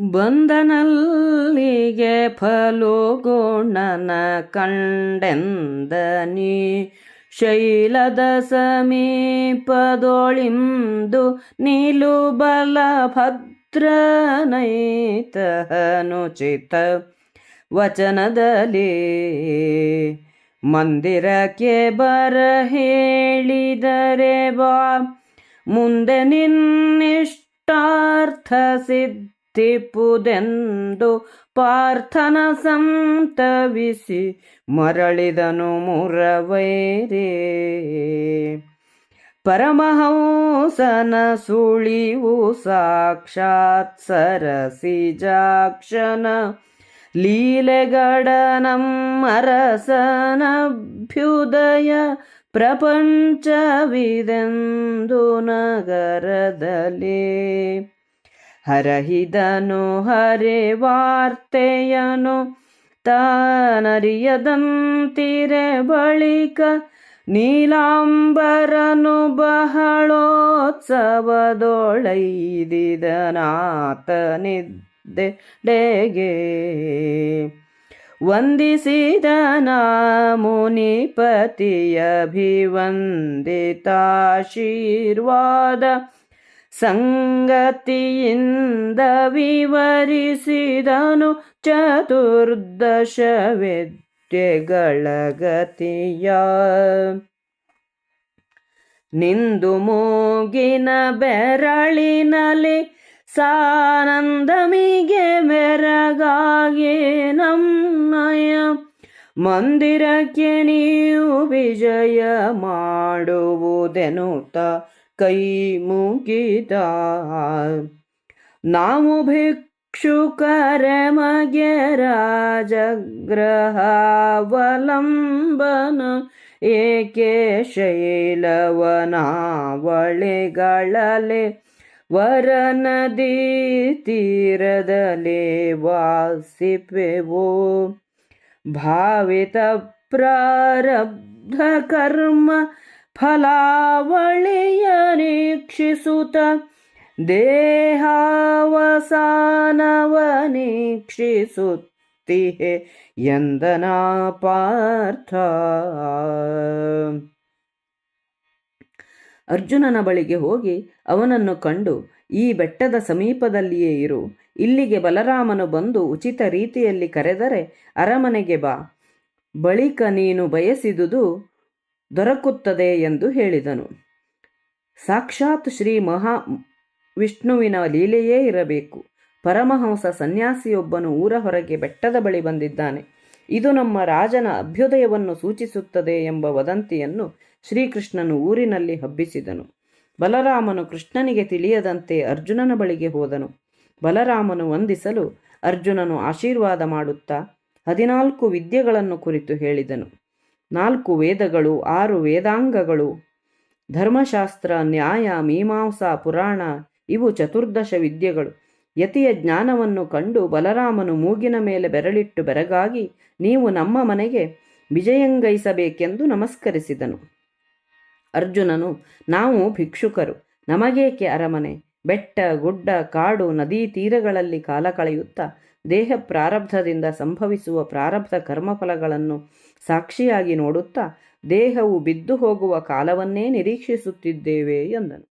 ಬಂದನಲ್ಲಿಗೆ ಫಲುಗುಣನ ಕಂಡೆಂದನಿ. ಶೈಲದ ಸಮೀಪದೊಳಿಂದು ನಿಲು ಭದ್ರನೈತನುಚಿತ ವಚನದಲ್ಲಿ ಮಂದಿರಕ್ಕೆ ಬರ ಹೇಳಿದರೆ ಬಾ ಮುಂದೆ ನಿನ್ನಿಷ್ಟಾರ್ಥ ಸಿದ್ಧಿಪುದೆಂದು ಪಾರ್ಥನ ಸಂತವಿಸಿ ಮರಳಿದನು ಮುರವೈರೇ. ಪರಮಹಂಸನ ಸುಳಿವು ಸಾಕ್ಷಾತ್ ಸರಸಿಜಾಕ್ಷನ ಲೀಲೆಗಡನಮ್ಮರಸನಭ್ಯುದಯ ಪ್ರಪಂಚವಿದೆಂದು ನಗರದಲ್ಲಿ. ಹರಹಿದನು ಹರೆ ವಾರ್ತೆಯನು ತಾನರಿಯದಂತಿರೆ ಬಳಿಕ ನೀಲಾಂಬರನು ಬಹಳೋತ್ಸವದೊಳೈದಿದನಾತನಿದ್ದೆಡೆಗೆ ವಂದಿಸಿದನ ಮುನಿಪತಿಯಭಿವಂದಿತಾಶೀರ್ವಾದ ಸಂಗತಿಯಿಂದ ವಿವರಿಸಿದನು ಚತುರ್ದಶ ಗತಿಯ ನಿಂದು ಮೂಗಿನ ಬೆರಳಿನಲ್ಲಿ ಸಾನಂದಮಿಗೆ ಮೆರಗಾಗಿ ನಮ್ಮಯ ಮಂದಿರಕ್ಕೆ ನೀವು ವಿಜಯ ಮಾಡುವುದೆನುತ ಕೈ ಮುಗಿದ ನಾವು ಭಿಕ್ಷುಕರ ಮಗೆ ರಾಜಗ್ರಹಾವಲಂಬನ ಏಕೆ ಶೈಲವನಾವಳಿಗಳಲೆ? ವರನದಿ ತೀರದಲೇ ವಾಸಿಪೆವು. ಭಾವಿತ ಪ್ರಾರಬ್ಧ ಕರ್ಮ ಫಲಾವಳಿಯ ದೇಹಾವಸಾನವ ನಿರೀಕ್ಷಿಸುತ್ತಿಹೆ ಎಂದನ ಪಾರ್ಥ. ಅರ್ಜುನನ ಬಳಿಗೆ ಹೋಗಿ ಅವನನ್ನು ಕಂಡು, ಈ ಬೆಟ್ಟದ ಸಮೀಪದಲ್ಲಿಯೇ ಇರು, ಇಲ್ಲಿಗೆ ಬಲರಾಮನು ಬಂದು ಉಚಿತ ರೀತಿಯಲ್ಲಿ ಕರೆದರೆ ಅರಮನೆಗೆ ಬಾ, ಬಳಿಕ ನೀನು ಬಯಸಿದುದು ದೊರಕುತ್ತದೆ ಎಂದು ಹೇಳಿದನು. ಸಾಕ್ಷಾತ್ ಶ್ರೀ ಮಹಾ ವಿಷ್ಣುವಿನ ಲೀಲೆಯೇ ಇರಬೇಕು. ಪರಮಹಂಸ ಸನ್ಯಾಸಿಯೊಬ್ಬನು ಊರ ಹೊರಗೆ ಬೆಟ್ಟದ ಬಳಿ ಬಂದಿದ್ದಾನೆ. ಇದು ನಮ್ಮ ರಾಜನ ಅಭ್ಯುದಯವನ್ನು ಸೂಚಿಸುತ್ತದೆ ಎಂಬ ವದಂತಿಯನ್ನು ಶ್ರೀಕೃಷ್ಣನು ಊರಿನಲ್ಲಿ ಹಬ್ಬಿಸಿದನು. ಬಲರಾಮನು ಕೃಷ್ಣನಿಗೆ ತಿಳಿಯದಂತೆ ಅರ್ಜುನನ ಬಳಿಗೆ ಹೋದನು. ಬಲರಾಮನು ವಂದಿಸಲು ಅರ್ಜುನನು ಆಶೀರ್ವಾದ ಮಾಡುತ್ತಾ ಹದಿನಾಲ್ಕು ವಿದ್ಯೆಗಳನ್ನು ಕುರಿತು ಹೇಳಿದನು. ನಾಲ್ಕು ವೇದಗಳು, ಆರು ವೇದಾಂಗಗಳು, ಧರ್ಮಶಾಸ್ತ್ರ, ನ್ಯಾಯ, ಮೀಮಾಂಸಾ, ಪುರಾಣ, ಇವು ಚತುರ್ದಶ ವಿದ್ಯೆಗಳು. ಯತಿಯ ಜ್ಞಾನವನ್ನು ಕಂಡು ಬಲರಾಮನು ಮೂಗಿನ ಮೇಲೆ ಬೆರಳಿಟ್ಟು ಬೆರಗಾಗಿ, ನೀವು ನಮ್ಮ ಮನೆಗೆ ವಿಜಯಂಗೈಸಬೇಕೆಂದು ನಮಸ್ಕರಿಸಿದನು. ಅರ್ಜುನನು, ನಾವು ಭಿಕ್ಷುಕರು, ನಮಗೇಕೆ ಅರಮನೆ? ಬೆಟ್ಟ, ಗುಡ್ಡ, ಕಾಡು, ನದೀ, ತೀರಗಳಲ್ಲಿ ಕಾಲ ಕಳೆಯುತ್ತಾ ದೇಹ ಪ್ರಾರಬ್ಧದಿಂದ ಸಂಭವಿಸುವ ಪ್ರಾರಬ್ಧ ಕರ್ಮಫಲಗಳನ್ನು ಸಾಕ್ಷಿಯಾಗಿ ನೋಡುತ್ತಾ ದೇಹವು ಬಿದ್ದು ಹೋಗುವ ಕಾಲವನ್ನೇ ನಿರೀಕ್ಷಿಸುತ್ತಿದ್ದೇವೆ ಎಂದನು.